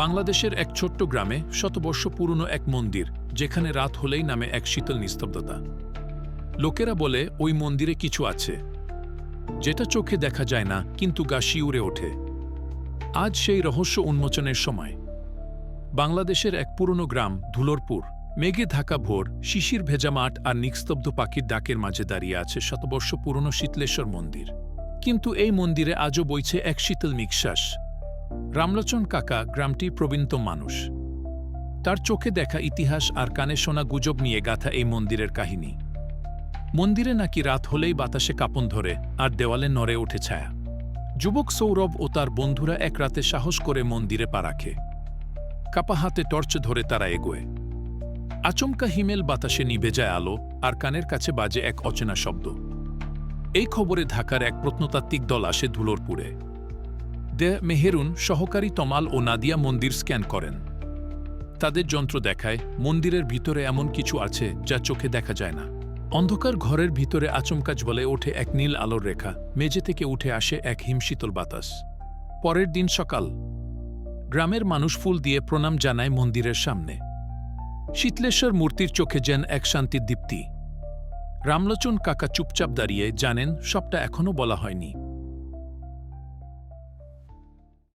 বাংলাদেশের এক ছোট্ট গ্রামে শতবর্ষ পুরনো এক মন্দির, যেখানে রাত হলেই নামে এক শীতল নিস্তব্ধতা। লোকেরা বলে, ওই মন্দিরে কিছু আছে। যেটা চোখে দেখা যায় না, কিন্তু গা শিউরে ওঠে। আজ সেই রহস্য উন্মোচনের সময়। বাংলাদেশের এক পুরনো গ্রাম, ধুলরপুর, মেঘে ঢাকা ভোর, শিশির ভেজা মাঠ আর নিস্তব্ধ পাখির ডাকের মাঝে দাঁড়িয়ে আছে শতবর্ষ পুরনো শীতলেশ্বর মন্দির। কিন্তু এই মন্দিরে আজও বইছে এক শীতল নিঃশ্বাস রামলোচন কাকা গ্রামটি প্রবীণতম মানুষ। তার চোখে দেখা ইতিহাস আর কানে শোনা গুজব নিয়ে গাথা এই মন্দিরের কাহিনী। মন্দিরে নাকি রাত হলেই বাতাসে কাপন ধরে আর দেওয়ালে নড়ে ওঠে ছায়া। যুবক সৌরভ ও তার বন্ধুরা এক রাতে সাহস করে মন্দিরে পা রাখে। কাপা হাতে টর্চ ধরে তারা এগোয়। আচমকা হিমেল বাতাসে নিভে যায় আলো আর কানের কাছে বাজে এক অচেনা শব্দ। এই খবরে ঢাকার এক প্রত্নতাত্ত্বিক দল আসে ধুলোরপুরে দে মেহেরুন সহকারী তমাল ও নাদিয়া মন্দির স্ক্যান করেন। তাদের যন্ত্র দেখায় মন্দিরের ভিতরে এমন কিছু আছে যা চোখে দেখা যায় না। অন্ধকার ঘরের ভিতরে আচমকাজ বলে ওঠে এক নীল আলোর রেখা, মেঝে থেকে উঠে আসে এক হিমশীতল বাতাস। পরের দিন সকাল। গ্রামের মানুষ ফুল দিয়ে প্রণাম জানায় মন্দিরের সামনে। শীতলেশ্বর মূর্তির চোখে যেন এক শান্তির দীপ্তি। রামলোচন কাকা চুপচাপ দাঁড়িয়ে জানেন, সবটা এখনও বলা হয়নি।